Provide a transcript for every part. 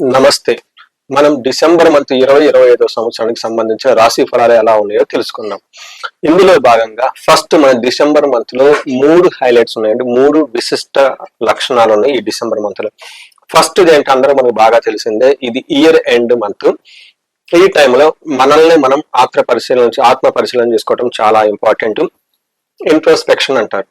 నమస్తే. మనం December month ఇరవై ఇరవై ఐదో సంవత్సరానికి సంబంధించిన రాశి ఫలాలు ఎలా ఉన్నాయో తెలుసుకుందాం. ఇందులో భాగంగా ఫస్ట్ మన డిసెంబర్ మంత్లో మూడు హైలైట్స్ ఉన్నాయండి. మూడు విశిష్ట లక్షణాలు ఉన్నాయి ఈ డిసెంబర్ మంత్లో ఫస్ట్ ఏంటి అందరూ మనకు బాగా తెలిసిందే ఇది ఇయర్ ఎండ్ మంత్ ఈ టైంలో మనల్ని మనం ఆత్మ పరిశీలన ఆత్మ పరిశీలన చేసుకోవడం చాలా ఇంపార్టెంట్ ఇంట్రోస్పెక్షన్ అంటారు.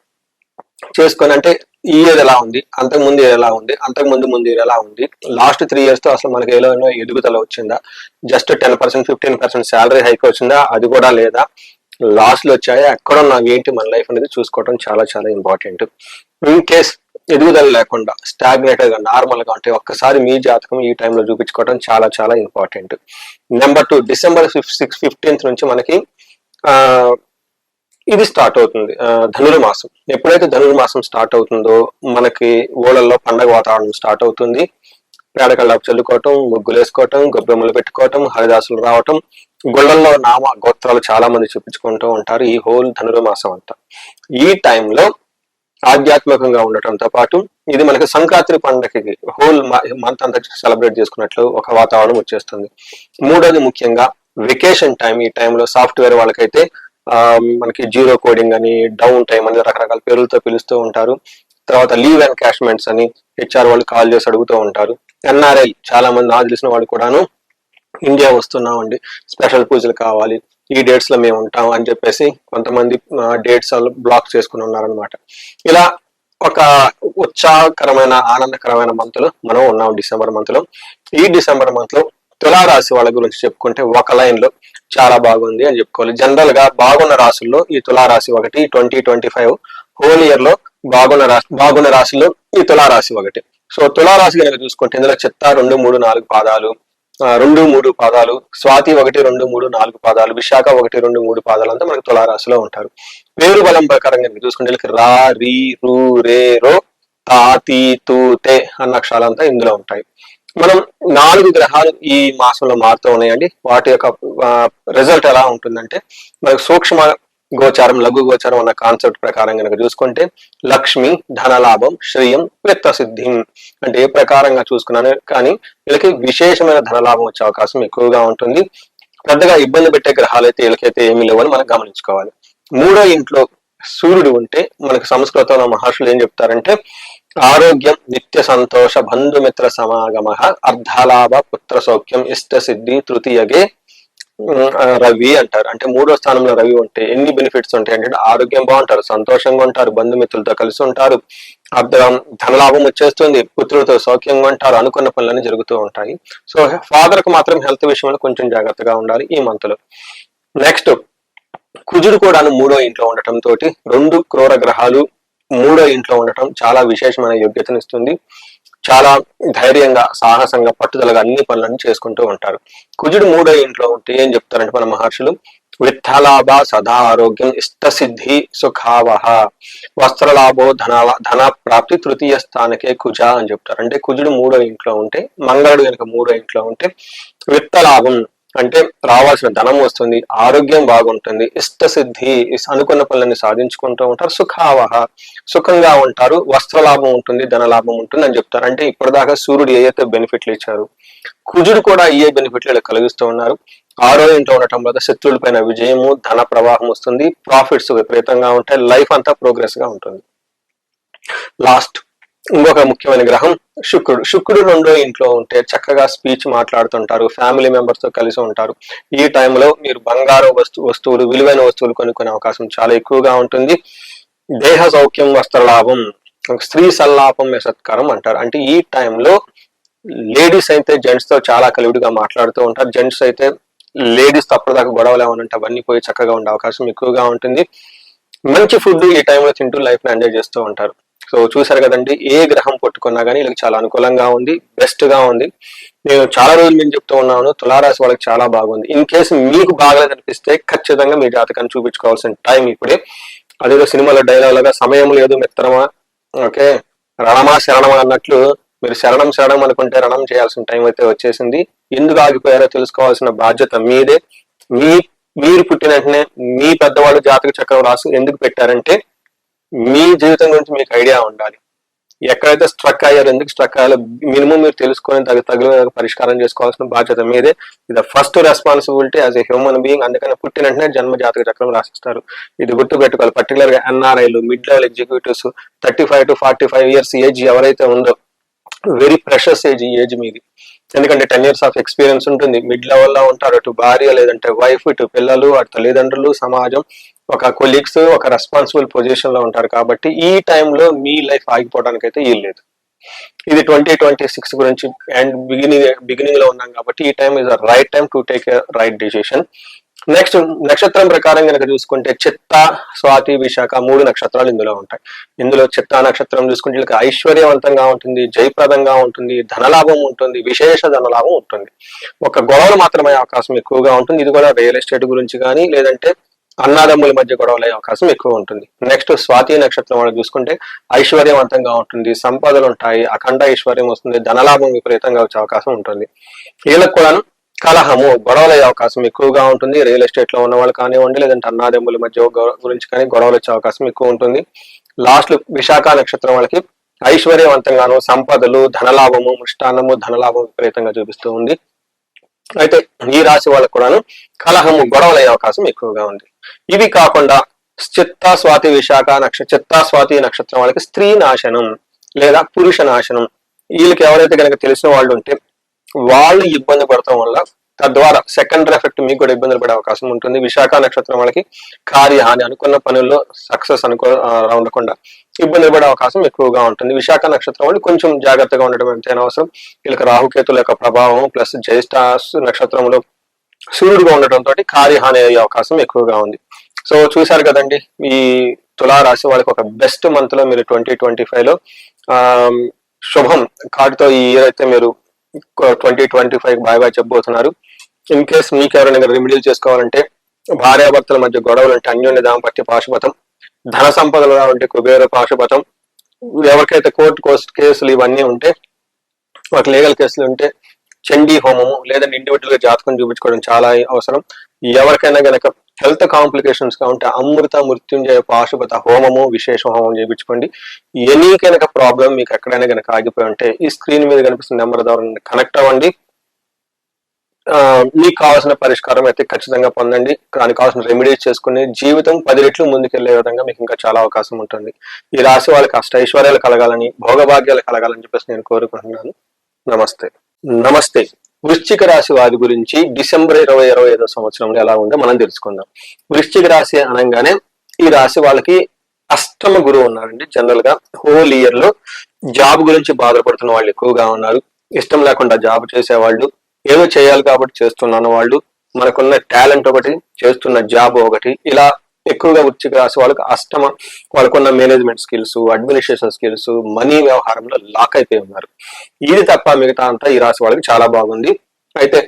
చేసుకొని అంటే ఈ ఇయర్ ఎలా ఉంది? అంతకు ముందు year ఎలా ఉంది? అంతకు ముందు ముందు year ఎలా ఉంది? లాస్ట్ త్రీ ఇయర్స్తో అసలు మనకి ఏలో ఎదుగుదల వచ్చిందా? Just ten percent fifteen percent salary hike వచ్చిందా? అది కూడా లేదా? లాస్లు వచ్చాయా? ఎక్కడ నాకు ఏంటి మన లైఫ్ అనేది చూసుకోవడం చాలా చాలా ఇంపార్టెంట్ ఇన్ కేస్ ఎదుగుదల లేకుండా స్టాగ్నేటెడ్గా నార్మల్గా ఉంటే ఒక్కసారి మీ జాతకం ఈ టైంలో చూపించుకోవడం చాలా చాలా important number two December fifth six fifteenth నుంచి మనకి ఆ ఇది స్టార్ట్ అవుతుంది. ధనుర్మాసం. ఎప్పుడైతే ధనుర్మాసం స్టార్ట్ అవుతుందో మనకి ఊళ్ళల్లో పండగ వాతావరణం స్టార్ట్ అవుతుంది. పేడకళ్ళకు చల్లుకోవటం ముగ్గులేసుకోవటం గొబ్బెమ్మలు పెట్టుకోవటం హరిదాసులు రావటం గుళ్ళల్లో నామ గోత్రాలు చాలా మంది చూపించుకుంటూ ఉంటారు ఈ హోల్ ధనుర్మాసం అంతా. ఈ టైంలో ఆధ్యాత్మికంగా ఉండటంతో పాటు ఇది మనకి సంక్రాంతి పండగకి హోల్ మంత్ అంతా సెలబ్రేట్ చేసుకున్నట్లు ఒక వాతావరణం వచ్చేస్తుంది. మూడోది ముఖ్యంగా వెకేషన్ టైం ఈ టైంలో సాఫ్ట్వేర్ వాళ్ళకైతే మనకి జీరో కోడింగ్ అని డౌన్ టైం అని రకరకాల పేర్లతో పిలుస్తూ ఉంటారు. తర్వాత లీవ్ అండ్ క్యాష్మెంట్స్ అని హెచ్ఆర్ వాళ్ళు కాల్ చేసి అడుగుతూ ఉంటారు. ఎన్ఆర్ఐ చాలా మంది నాకు తెలిసిన వాళ్ళు కూడాను ఇండియా వస్తున్నామండి. స్పెషల్ పూజలు కావాలి ఈ డేట్స్లో మేము ఉంటాం అని చెప్పేసి కొంతమంది డేట్స్ బ్లాక్ చేసుకుని ఉన్నారనమాట ఇలా ఒక ఉత్సాహకరమైన ఆనందకరమైన మంత్లో మనం ఉన్నాం డిసెంబర్ మంత్లో ఈ డిసెంబర్ మంత్లో తులారాశి వాళ్ళ గురించి చెప్పుకుంటే ఒక లైన్లో చాలా బాగుంది అని చెప్పుకోవాలి. జనరల్గా బాగున్న రాసుల్లో ఈ తులారాశి ఒకటి ట్వంటీ ట్వంటీ ఫైవ్ హోల్ ఇయర్లో బాగున్న రాశి బాగున్న రాశిలో ఈ తులారాశి ఒకటి. సో తులారాశి కనుక చూసుకుంటే ఇందులో చిత్త రెండు మూడు నాలుగు పాదాలు రెండు మూడు పాదాలు స్వాతి ఒకటి రెండు మూడు నాలుగు పాదాలు విశాఖ ఒకటి రెండు మూడు పాదాలు అంతా మనకి తులారాశిలో ఉంటారు. పేరు బలం ప్రకారం కనుక చూసుకుంటే వీళ్ళకి రా రీ రు రే రో తా తీ తూ తే అన్న అక్షరాలంతా ఇందులో ఉంటాయి. మనం నాలుగు గ్రహాలు ఈ మాసంలో మారుతూ ఉన్నాయండి. వాటి యొక్క రిజల్ట్ ఎలా ఉంటుందంటే మనకు సూక్ష్మ గోచారం లఘు గోచారం అన్న కాన్సెప్ట్ ప్రకారం కనుక చూసుకుంటే లక్ష్మి ధనలాభం శ్రేయం విత్త సిద్ధి అంటే ఏ ప్రకారంగా చూసుకున్నాను కానీ వీళ్ళకి విశేషమైన ధనలాభం వచ్చే అవకాశం ఎక్కువగా ఉంటుంది. పెద్దగా ఇబ్బంది పెట్టే గ్రహాలు అయితే వీళ్ళకైతే ఏమీ లేవని మనం గమనించుకోవాలి. మూడో ఇంట్లో సూర్యుడు ఉంటే మనకు సంస్కృతంలో మహర్షులు ఏం చెప్తారంటే ఆరోగ్యం నిత్య సంతోష బంధుమిత్ర సమాగమ అర్ధలాభ పుత్ర సౌఖ్యం ఇష్ట సిద్ధి తృతీయగే రవి అంటారు. అంటే మూడో స్థానంలో రవి ఉంటే ఎన్ని బెనిఫిట్స్ ఉంటాయి అంటే ఆరోగ్యం బాగుంటారు సంతోషంగా ఉంటారు బంధుమిత్రులతో కలిసి ఉంటారు ధనలాభం వచ్చేస్తుంది పుత్రులతో సౌఖ్యంగా ఉంటారు అనుకున్న పనులన్నీ జరుగుతూ ఉంటాయి. సో ఫాదర్కు మాత్రం హెల్త్ విషయంలో కొంచెం జాగ్రత్తగా ఉండాలి ఈ మంత్లో నెక్స్ట్ కుజుడు కూడా మూడో ఇంట్లో ఉండటం తోటి రెండు క్రూర గ్రహాలు మూడో ఇంట్లో ఉండటం చాలా విశేషమైన యోగ్యతనిస్తుంది చాలా ధైర్యంగా సాహసంగా పట్టుదలగా అన్ని పనులను చేసుకుంటూ ఉంటారు. కుజుడు మూడో ఇంట్లో ఉంటే ఏం చెప్తారంటే మన మహర్షులు విత్తలాభ సదా ఆరోగ్యం ఇష్టసిద్ధి సుఖావహ వస్త్రలాభో ధనాల ధన ప్రాప్తి తృతీయ స్థానకే కుజ అని చెప్తారు. అంటే కుజుడు మూడో ఇంట్లో ఉంటే మంగళుడు కనుక మూడో ఇంట్లో ఉంటే విత్తలాభం అంటే రావాల్సిన ధనం వస్తుంది ఆరోగ్యం బాగుంటుంది ఇష్టసిద్ధి ఇస్- అనుకున్న పనులని సాధించుకుంటూ ఉంటారు సుఖావహ సుఖంగా ఉంటారు వస్త్రలాభం ఉంటుంది ధనలాభం ఉంటుంది అని చెప్తారు. అంటే ఇప్పటిదాకా సూర్యుడు ఏ అయితే బెనిఫిట్లు ఇచ్చారు? కుజుడు కూడా ఏ బెనిఫిట్లు కలిగిస్తూ ఉన్నారు? ఆరో ఇంట్లో ఉండటం వల్ల శత్రువుల పైన విజయము ధన ప్రవాహం వస్తుంది ప్రాఫిట్స్ విపరీతంగా ఉంటాయి లైఫ్ అంతా ప్రోగ్రెస్గా ఉంటుంది. లాస్ట్ ఇంకొక ముఖ్యమైన గ్రహం శుక్రుడు. శుక్రుడు రెండో ఇంట్లో ఉంటే చక్కగా స్పీచ్ మాట్లాడుతుంటారు ఫ్యామిలీ మెంబర్స్తో కలిసి ఉంటారు. ఈ టైంలో మీరు బంగారు వస్తు వస్తువులు విలువైన వస్తువులు కొనుక్కునే అవకాశం చాలా ఎక్కువగా ఉంటుంది. దేహ సౌఖ్యం వస్త్రలాభం స్త్రీ సల్లాపం సత్కారం అంటారు. అంటే ఈ టైంలో లేడీస్ అయితే జెంట్స్తో చాలా కలివిడిగా మాట్లాడుతూ ఉంటారు. జెంట్స్ అయితే లేడీస్ తప్పటిదాకా గొడవలు ఏమనంటే అవన్నీ పోయి చక్కగా ఉండే అవకాశం ఎక్కువగా ఉంటుంది. మంచి ఫుడ్ ఈ టైంలో తింటూ లైఫ్ని ఎంజాయ్ చేస్తూ ఉంటారు. సో చూసారు కదండి ఏ గ్రహం పట్టుకున్నా కానీ వీళ్ళకి చాలా అనుకూలంగా ఉంది బెస్ట్గా ఉంది. నేను చాలా రోజులు నేను చెప్తూ ఉన్నాను తులారాశి వాళ్ళకి చాలా బాగుంది. ఇన్ కేసు మీకు బాగా అనిపిస్తే ఖచ్చితంగా మీ జాతకాన్ని చూపించుకోవాల్సిన టైం ఇప్పుడే. అదేదో సినిమాలో డైలాగ్ లాగా సమయం లేదు మిత్రమా? ఓకే రణమా శరణమా అన్నట్లు మీరు శరణం శరణం అనుకుంటే రణం చేయాల్సిన టైం అయితే వచ్చేసింది. ఎందుకు ఆగిపోయారో తెలుసుకోవాల్సిన బాధ్యత మీదే. మీ మీరు పుట్టిన వెంటనే మీ పెద్దవాళ్ళు జాతక చక్రం రాసు ఎందుకు పెట్టారంటే మీ జీవితం గురించి మీకు ఐడియా ఉండాలి. ఎక్కడైతే స్ట్రక్ అయ్యారో ఎందుకు స్ట్రక్ అయ్యాలో మినిమం మీరు తెలుసుకొని తగ్గ తగిన పరిష్కారం చేసుకోవాల్సిన బాధ్యత మీదే. ఇది first responsibility as a human being అందుకని పుట్టిన వెంటనే జన్మ జాతక చక్రం రాసిస్తారు. ఇది గుర్తు పెట్టుకోవాలి పర్టికులర్గా ఎన్ఆర్ఐలు mid level executives thirty five to forty five years age ఎవరైతే ఉందో వెరీ ప్రెషస్ ఏజ్ ఈ ఏజ్ మీది. ఎందుకంటే టెన్ ఇయర్స్ ఆఫ్ ఎక్స్పీరియన్స్ ఉంటుంది. మిడ్ లెవెల్లో ఉంటారు. అటు భార్య లేదంటే వైఫ్ ఇటు పిల్లలు అటు తల్లిదండ్రులు సమాజం ఒక కొలీగ్స్ ఒక రెస్పాన్సిబుల్ పొజిషన్లో ఉంటారు కాబట్టి ఈ టైంలో మీ లైఫ్ ఆగిపోవడానికి అయితే లేదు. ఇది ట్వంటీ ట్వంటీ సిక్స్ గురించి అండ్ బిగినింగ్ బిగినింగ్లో ఉన్నాం కాబట్టి ఈ time is a right time to take right decision next నక్షత్రం ప్రకారం కనుక చూసుకుంటే చిత్త స్వాతి విశాఖ మూడు నక్షత్రాలు ఇందులో ఉంటాయి. ఇందులో చిత్త నక్షత్రం చూసుకుంటే వీళ్ళకి ఐశ్వర్యవంతంగా ఉంటుంది జయప్రదంగా ఉంటుంది ధనలాభం ఉంటుంది విశేష ధనలాభం ఉంటుంది. ఒక గొడవలు మాత్రమే అవకాశం ఎక్కువగా ఉంటుంది. ఇది కూడా రియల్ ఎస్టేట్ గురించి కానీ లేదంటే అన్నాదమ్ముల మధ్య గొడవలు అయ్యే అవకాశం ఎక్కువ ఉంటుంది. నెక్స్ట్ స్వాతి నక్షత్రం వాళ్ళు చూసుకుంటే ఐశ్వర్యవంతంగా ఉంటుంది సంపదలు ఉంటాయి అఖండ ఐశ్వర్యం వస్తుంది ధనలాభం విపరీతంగా వచ్చే అవకాశం ఉంటుంది. వీళ్ళకు కూడాను కలహము గొడవలు అయ్యే అవకాశం ఎక్కువగా ఉంటుంది. రియల్ ఎస్టేట్లో ఉన్న వాళ్ళు కానివ్వండి లేదంటే అన్నాదమ్ముల మధ్య గురించి కానీ గొడవలు వచ్చే అవకాశం ఎక్కువ ఉంటుంది. లాస్ట్ విశాఖ నక్షత్రం వాళ్ళకి ఐశ్వర్యవంతంగాను సంపదలు ధనలాభము మృష్టాన్నము ధనలాభం విపరీతంగా చూపిస్తూ ఉంది. అయితే ఈ రాశి వాళ్ళకు కూడాను కలహము గొడవలయ్యే అవకాశం ఎక్కువగా ఉంది. ఇవి కాకుండా చిత్తాస్వాతి విశాఖ నక్ష చిత్త స్వాతి నక్షత్రం వాళ్ళకి స్త్రీ నాశనం లేదా పురుష నాశనం. వీళ్ళకి ఎవరైతే కనుక తెలిసిన వాళ్ళు ఉంటే వాళ్ళు ఇబ్బంది పడటం వల్ల తద్వారా సెకండరీ ఎఫెక్ట్ మీకు కూడా ఇబ్బందులు పడే అవకాశం ఉంటుంది. విశాఖ నక్షత్రం వాళ్ళకి కార్యహాని అనుకున్న పనుల్లో సక్సెస్ అనుకో ఉండకుండా ఇబ్బందులు పడే అవకాశం ఎక్కువగా ఉంటుంది. విశాఖ నక్షత్రం వాళ్ళు కొంచెం జాగ్రత్తగా ఉండడం ఎంతైనా అవసరం. వీళ్ళకి రాహుకేతుల యొక్క ప్రభావం ప్లస్ జ్యేష్ఠ నక్షత్రంలో సూర్యుడుగా ఉండటంతో కార్యహాని అయ్యే అవకాశం ఎక్కువగా ఉంది. సో చూశారు కదండి ఈ తులారాశి వాళ్ళకి ఒక బెస్ట్ మంత్లో మీరు ట్వంటీ ట్వంటీ ఫైవ్లో ఆ, శుభం కార్డుతో ఈ ఇయర్ అయితే మీరు twenty twenty five bye bye చెప్పబోతున్నారు. ఇన్ కేస్ మీకు ఎవరైనా రెమెడీలు చేసుకోవాలంటే భార్యాభర్తల మధ్య గొడవలు అంటే అన్యోన్య దాంపత్య పాశుపతం ధన సంపదలు ఉంటే కుబేర పాశుపతం ఎవరికైతే కోర్టు కోస్ట్ కేసులు ఇవన్నీ ఉంటే ఒక లీగల్ కేసులు ఉంటే చండీ హోమము లేదా ఇండివిజువల్గా జాతకం చూపించుకోవడం చాలా అవసరం. ఎవరికైనా గనక హెల్త్ కాంప్లికేషన్స్గా ఉంటే అమృత మృత్యుంజయ పాశుపత హోమము విశేష హోమం చేయించుకోండి. ఎనీ కనుక ప్రాబ్లం మీకు ఎక్కడైనా కనుక ఆగిపోయి ఉంటే ఈ స్క్రీన్ మీద కనిపిస్తున్న నెంబర్ ద్వారా కనెక్ట్ అవ్వండి. మీకు కావాల్సిన పరిష్కారం అయితే ఖచ్చితంగా పొందండి. దానికి కావాల్సిన రెమెడీస్ చేసుకుని జీవితం పది రెట్లు ముందుకెళ్ళే విధంగా మీకు ఇంకా చాలా అవకాశం ఉంటుంది. ఈ రాశి వాళ్ళకి అష్ట ఐశ్వర్యాలు కలగాలని భోగభాగ్యాలు కలగాలని చెప్పేసి నేను కోరుకుంటున్నాను. నమస్తే. నమస్తే. వృశ్చిక రాశి వారి గురించి డిసెంబర్ ఇరవై ఇరవై ఐదో సంవత్సరంలో ఎలా ఉందో మనం తెలుసుకుందాం. వృశ్చిక రాశి అనగానే ఈ రాశి వాళ్ళకి అష్టమ గురువు ఉన్నారండి జనరల్గా హోల్ ఇయర్లో జాబ్ గురించి బాధపడుతున్న వాళ్ళు ఎక్కువగా ఉన్నారు. ఇష్టం లేకుండా జాబ్ చేసేవాళ్ళు ఏదో చేయాలి కాబట్టి చేస్తున్నాను వాళ్ళు. మనకున్న టాలెంట్ ఒకటి చేస్తున్న జాబ్ ఒకటి ఇలా ఎక్కువగా వృశ్చిక రాశి వాళ్ళకి అష్టమ వాళ్ళకున్న management skills administration skills money వ్యవహారంలో లాక్ అయిపోయి ఉన్నారు. ఇది తప్ప మిగతా అంతా ఈ రాశి వాళ్ళకి చాలా బాగుంది. అయితే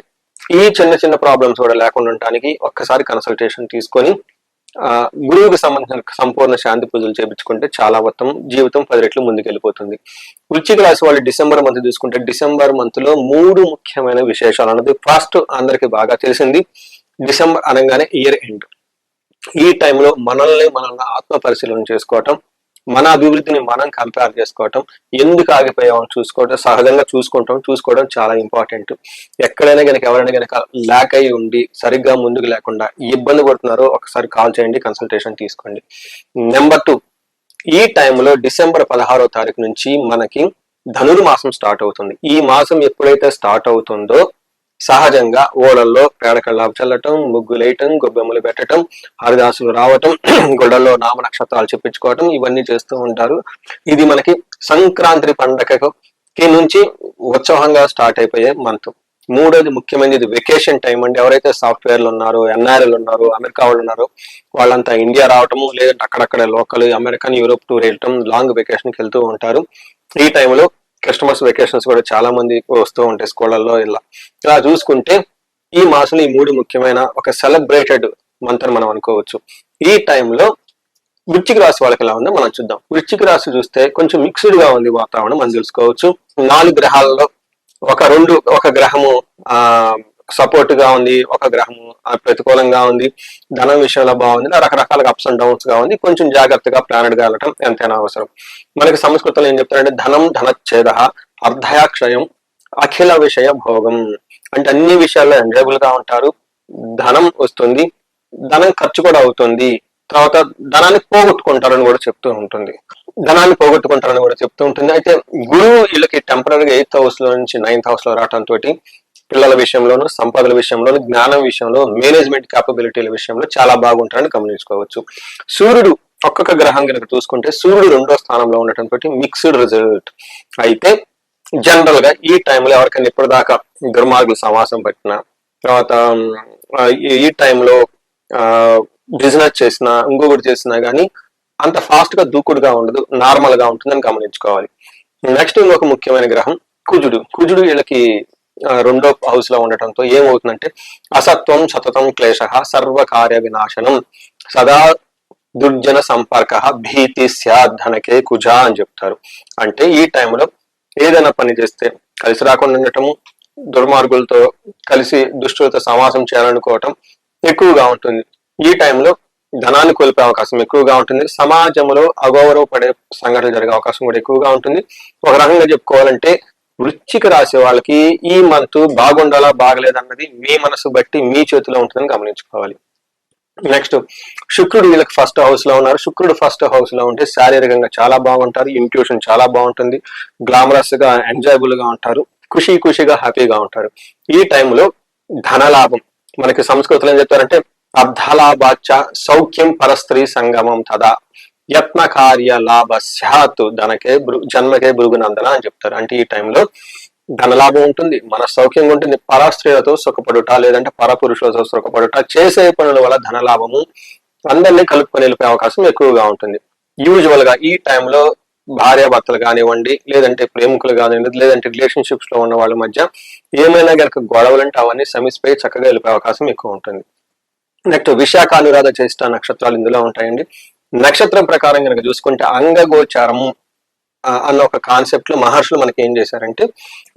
ఈ చిన్న చిన్న ప్రాబ్లమ్స్ కూడా లేకుండా ఉండటానికి ఒక్కసారి కన్సల్టేషన్ తీసుకొని ఆ గురువుకి సంబంధించిన సంపూర్ణ శాంతి పూజలు చేపించుకుంటే చాలా మొత్తం జీవితం పది రెట్లు ముందుకెళ్ళిపోతుంది. వృచ్చిక రాశి వాళ్ళు డిసెంబర్ మంత్ చూసుకుంటే డిసెంబర్ మంత్లో మూడు ముఖ్యమైన విశేషాలు అన్నది ఫస్ట్ అందరికి బాగా తెలిసింది. డిసెంబర్ అనగానే ఇయర్ ఎండ్ ఈ టైంలో మనల్ని మనల్ని ఆత్మ పరిశీలన చేసుకోవటం మన అభివృద్ధిని మనం కంపేర్ చేసుకోవటం ఎందుకు ఆగిపోయామని చూసుకోవటం సహజంగా చూసుకుంటాం చూసుకోవడం చాలా ఇంపార్టెంట్ ఎక్కడైనా కనుక ఎవరైనా కనుక ల్యాక్ అయి ఉండి సరిగ్గా ముందుకు లేకుండా ఇబ్బంది పడుతున్నారో ఒకసారి కాల్ చేయండి కన్సల్టేషన్ తీసుకోండి. నెంబర్ టూ ఈ టైంలో డిసెంబర్ పదహారో తారీఖు నుంచి మనకి ధనుర్మాసం స్టార్ట్ అవుతుంది. ఈ మాసం ఎప్పుడైతే స్టార్ట్ అవుతుందో సహజంగా ఓడల్లో పేడకళ్ళాపు చల్లటం ముగ్గులేయటం గొబ్బెమ్మలు పెట్టడం హరిదాసులు రావటం గుళ్ళల్లో నామ నక్షత్రాలు చెప్పించుకోవటం ఇవన్నీ చేస్తూ ఉంటారు. ఇది మనకి సంక్రాంతి పండగకి నుంచి ఉత్సవంగా స్టార్ట్ అయిపోయే మంత్. మూడోది ముఖ్యమైనది వెకేషన్ టైం అండి. ఎవరైతే సాఫ్ట్వేర్లు ఉన్నారో ఎన్ఆర్ఎల్ ఉన్నారు అమెరికా వాళ్ళు ఉన్నారో వాళ్ళంతా ఇండియా రావటము లేదంటే అక్కడక్కడ లోకల్ అమెరికన్ యూరోప్ టూర్ వెళ్ళటం లాంగ్ వెకేషన్కి వెళ్తూ ఉంటారు. ఈ టైంలో కస్టమర్స్ వెకేషన్స్ కూడా చాలా మంది వస్తూ ఉంటాయి స్కూళ్ళల్లో ఇలా. ఇలా చూసుకుంటే ఈ మాసంలో ఈ మూడు ముఖ్యమైన ఒక సెలబ్రేటెడ్ మంత్ అని మనం అనుకోవచ్చు. ఈ టైంలో వృచ్చిక రాశి వాళ్ళకి ఎలా ఉందో మనం చూద్దాం. వృచ్చిక రాశి చూస్తే కొంచెం మిక్స్డ్గా ఉంది వాతావరణం మనం తెలుసుకోవచ్చు. నాలుగు గ్రహాలలో ఒక రెండు ఒక గ్రహము ఆ సపోర్ట్గా ఉంది ఒక గ్రహము ప్రతికూలంగా ఉంది ధనం విషయంలో బాగుంది రకరకాల రకరకాలుగా అప్స్ అండ్ డౌన్స్గా ఉంది కొంచెం జాగ్రత్తగా ప్లానెడ్గా వెళ్ళటం ఎంతైనా అవసరం. మనకి సంస్కృతంలో ఏం చెప్తారంటే ధనం ధనచ్ఛేద అర్ధయాక్షయం అఖిల విషయ భోగం. అంటే అన్ని విషయాల్లో ఎంజాయబుల్గా ఉంటారు ధనం వస్తుంది ధనం ఖర్చు కూడా అవుతుంది తర్వాత ధనాన్ని పోగొట్టుకుంటారని కూడా చెప్తూ ఉంటుంది. ధనాన్ని పోగొట్టుకుంటారని కూడా చెప్తూ ఉంటుంది. అయితే గురువు వీళ్ళకి టెంపరీగా ఎయిత్ హౌస్లో నుంచి నైన్త్ హౌస్లో రావటం తోటి పిల్లల విషయంలోను సంపదల విషయంలోను జ్ఞానం విషయంలో మేనేజ్మెంట్ క్యాపబిలిటీల విషయంలో చాలా బాగుంటారని గమనించుకోవచ్చు. సూర్యుడు ఒక్కొక్క గ్రహం కనుక చూసుకుంటే సూర్యుడు రెండో స్థానంలో ఉండటం బట్టి మిక్స్డ్ రిజల్ట్ అయితే జనరల్గా ఈ టైంలో ఎవరికైనా ఇప్పటిదాకా దుర్మార్గులు సమాసం పట్టిన తర్వాత ఈ- టైంలో బిజినెస్ చేసినా ఇంకొకటి చేసినా కానీ అంత ఫాస్ట్గా దూకుడుగా ఉండదు నార్మల్గా ఉంటుందని గమనించుకోవాలి. నెక్స్ట్ ఇంకొక ముఖ్యమైన గ్రహం కుజుడు. కుజుడు వీళ్ళకి రెండో హౌస్లో ఉండటంతో ఏమవుతుందంటే అసత్వం సతతం క్లేశ సర్వకార్య వినాశనం సదా దుర్జన సంపర్క భీతి ధనకే కుజ అని చెప్తారు. అంటే ఈ టైంలో ఏదైనా పని చేస్తే కలిసి రాకుండా ఉండటము దుర్మార్గులతో కలిసి దుష్టులతో సమాసం చేయాలనుకోవటం ఎక్కువగా ఉంటుంది. ఈ టైంలో ధనాన్ని కోల్పోయే అవకాశం ఎక్కువగా ఉంటుంది. సమాజంలో అగౌరవపడే సంఘటనలు జరిగే అవకాశం కూడా ఎక్కువగా ఉంటుంది. ఒక రకంగా చెప్పుకోవాలంటే వృశ్చిక రాశి వాళ్ళకి ఈ మంత్ బాగుండాలా బాగలేదన్నది మీ మనసు బట్టి మీ చేతిలో ఉంటుందని గమనించుకోవాలి. నెక్స్ట్ శుక్రుడు వీళ్ళకి ఫస్ట్ హౌస్లో ఉన్నారు. శుక్రుడు ఫస్ట్ హౌస్లో ఉంటే శారీరకంగా చాలా బాగుంటారు ఇంట్యూషన్ చాలా బాగుంటుంది గ్లామరస్గా ఎంజాయబుల్గా ఉంటారు ఖుషి ఖుషిగా హ్యాపీగా ఉంటారు. ఈ టైంలో ధనలాభం. మనకి సంస్కృతిలో ఏం చెప్తారంటే అర్ధలాభాచ సౌఖ్యం పరస్త్రీ సంగమం తదా. యత్న కార్య లాభ స్యాత్ ధనకే జన్మకే భృగునందన అని చెప్తారు. అంటే ఈ టైంలో ధనలాభం ఉంటుంది మన సౌఖ్యంగా ఉంటుంది పరాస్త్రీలతో సుఖపడుట లేదంటే పరపురుషులతో సుఖపడుట చేసే పనుల వల్ల ధనలాభము అందరినీ కలుపుకొని వెళ్ళిపోయే అవకాశం ఎక్కువగా ఉంటుంది. యూజువల్గా ఈ టైంలో భార్యాభర్తలు కానివ్వండి లేదంటే ప్రేమికులు కానివ్వండి లేదంటే రిలేషన్షిప్స్లో ఉన్న వాళ్ళ మధ్య ఏమైనా గనక గొడవలు అంటే అవన్నీ సమిసిపోయి చక్కగా వెళ్ళిపోయే అవకాశం ఎక్కువ ఉంటుంది. నెక్స్ట్ విశాఖ అనురాధ చేష్ట నక్షత్రాలు ఇందులో ఉంటాయండి. నక్షత్రం ప్రకారం కనుక చూసుకుంటే అంగగోచారము అన్న ఒక కాన్సెప్ట్లో మహర్షులు మనకి ఏం చేశారంటే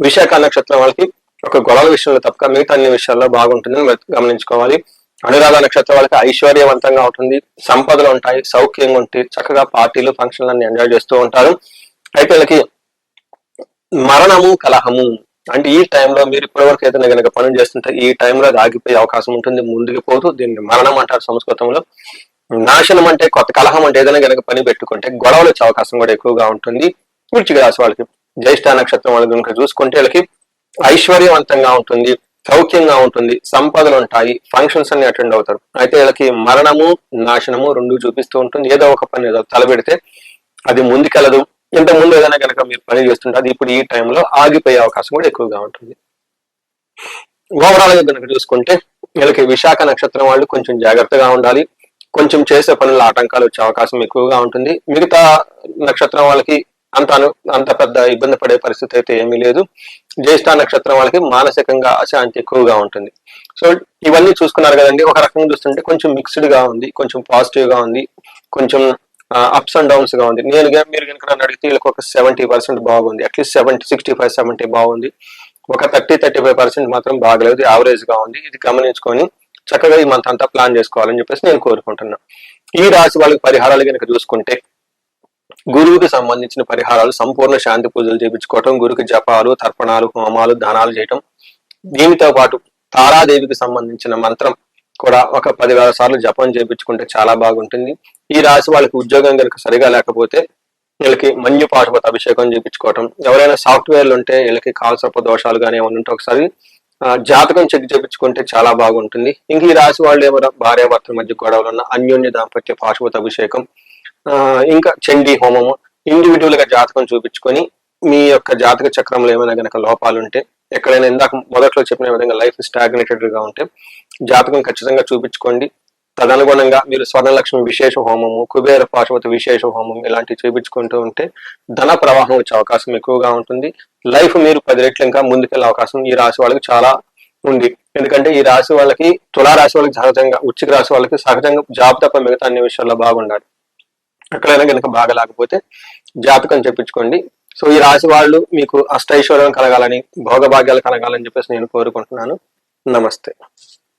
విశాఖ నక్షత్రం వాళ్ళకి ఒక గొడవల విషయంలో తప్పక మిగతా అన్ని విషయాల్లో బాగుంటుందని గమనించుకోవాలి. అనురాధ నక్షత్రం వాళ్ళకి ఐశ్వర్యవంతంగా ఉంటుంది సంపదలు ఉంటాయి సౌఖ్యంగా ఉంటాయి చక్కగా పార్టీలు ఫంక్షన్లు అన్ని ఎంజాయ్ చేస్తూ ఉంటారు. అయితే వీళ్ళకి మరణము కలహము అంటే ఈ టైంలో మీరు ఇప్పటివరకు ఏదైనా కనుక పనులు చేస్తుంటే ఈ టైంలో అది ఆగిపోయే అవకాశం ఉంటుంది ముందుకు పోతూ దీన్ని మరణం అంటారు సంస్కృతంలో. నాశనం అంటే కొత్త కలహం అంటే ఏదైనా కనుక పని పెట్టుకుంటే గొడవలు వచ్చే అవకాశం కూడా ఎక్కువగా ఉంటుంది. వృచ్చిక రాశి వాళ్ళకి జ్యేష్ఠ నక్షత్రం వాళ్ళు కనుక చూసుకుంటే వీళ్ళకి ఐశ్వర్యవంతంగా ఉంటుంది సౌఖ్యంగా ఉంటుంది సంపదలు ఉంటాయి ఫంక్షన్స్ అన్ని అటెండ్ అవుతారు. అయితే వీళ్ళకి మరణము నాశనము రెండు చూపిస్తూ ఉంటుంది. ఏదో ఒక పని ఏదో తలపెడితే అది ముందుకెళ్ళదు ఇంత ముందు ఏదైనా కనుక మీరు పని చేస్తుంటే అది ఇప్పుడు ఈ టైంలో ఆగిపోయే అవకాశం కూడా ఎక్కువగా ఉంటుంది. ఓవరాల్గా కనుక చూసుకుంటే వీళ్ళకి విశాఖ నక్షత్రం వాళ్ళు కొంచెం జాగ్రత్తగా ఉండాలి. కొంచెం చేసే పనుల్లో ఆటంకాలు వచ్చే అవకాశం ఎక్కువగా ఉంటుంది. మిగతా నక్షత్రం వాళ్ళకి అంత అను అంత పెద్ద ఇబ్బంది పడే పరిస్థితి అయితే ఏమీ లేదు. జ్యేష్ఠ నక్షత్రం వాళ్ళకి మానసికంగా అశాంతి ఎక్కువగా ఉంటుంది. సో ఇవన్నీ చూసుకున్నారు కదండి. ఒక రకంగా చూస్తుంటే కొంచెం మిక్స్డ్గా ఉంది కొంచెం పాజిటివ్గా ఉంది కొంచెం అప్స్ అండ్ డౌన్స్గా ఉంది. నేను మీరు కనుక నన్ను అడిగితే వీళ్ళకి ఒక సెవెంటీ పర్సెంట్ బాగుంది. At least seventy sixty five seventy బాగుంది. ఒక థర్టీ థర్టీ ఫైవ్ పర్సెంట్ మాత్రం బాగలేదు యావరేజ్గా ఉంది. ఇది గమనించుకొని చక్కగా ఈ మంత్ అంతా ప్లాన్ చేసుకోవాలని చెప్పేసి నేను కోరుకుంటున్నా. ఈ రాశి వాళ్ళకి పరిహారాలు కనుక చూసుకుంటే గురువుకి సంబంధించిన పరిహారాలు సంపూర్ణ శాంతి పూజలు చేయించుకోవటం గురుకి జపాలు తర్పణాలు హోమాలు దానాలు చేయటం దీనితో పాటు తారాదేవికి సంబంధించిన మంత్రం కూడా ఒక పదివేల సార్లు జపం చేయించుకుంటే చాలా బాగుంటుంది. ఈ రాశి వాళ్ళకి ఉద్యోగం కనుక సరిగా లేకపోతే వీళ్ళకి మంజు పాఠపత అభిషేకం చేయించుకోవటం ఎవరైనా సాఫ్ట్వేర్లు ఉంటే వీళ్ళకి కాల్సర్ప దోషాలు కానీ ఏమైనా ఉంటే ఒకసారి జాతకం చెక్ చేపించుకుంటే చాలా బాగుంటుంది. ఇంక ఈ రాశి వాళ్ళు ఏమైనా భార్యాభర్తల మధ్య గొడవలు ఉన్న అన్యోన్య దాంపత్య పాశుపత అభిషేకం ఇంకా చండీ హోమము ఇండివిజువల్గా జాతకం చూపించుకొని మీ యొక్క జాతక చక్రంలో ఏమైనా గనక లోపాలుంటే ఎక్కడైనా ఇందాక మొదట్లో చెప్పిన విధంగా లైఫ్ స్టాగ్నేటెడ్గా ఉంటే జాతకం ఖచ్చితంగా చూపించుకోండి. తదనుగుణంగా మీరు స్వర్ణలక్ష్మి విశేష హోమము కుబేర పాశుపతి విశేష హోమం ఇలాంటివి చూపించుకుంటూ ఉంటే ధన ప్రవాహం వచ్చే అవకాశం ఎక్కువగా ఉంటుంది. లైఫ్ మీరు పది రెట్లు ఇంకా ముందుకెళ్ళే అవకాశం ఈ రాశి వాళ్ళకి చాలా ఉంది. ఎందుకంటే ఈ రాశి వాళ్ళకి తులా రాశి వాళ్ళకి సహజంగా ఉచ్చిక రాశి వాళ్ళకి సహజంగా జాబ్ తప్ప మిగతా అన్ని విషయాల్లో బాగుండాలి. ఎక్కడైనా కనుక బాగా లేకపోతే జాతకం చెప్పించుకోండి. సో ఈ రాశి వాళ్ళు మీకు అష్టైశ్వర్యం కలగాలని భోగభాగ్యాలు కలగాలని చెప్పేసి నేను కోరుకుంటున్నాను. నమస్తే.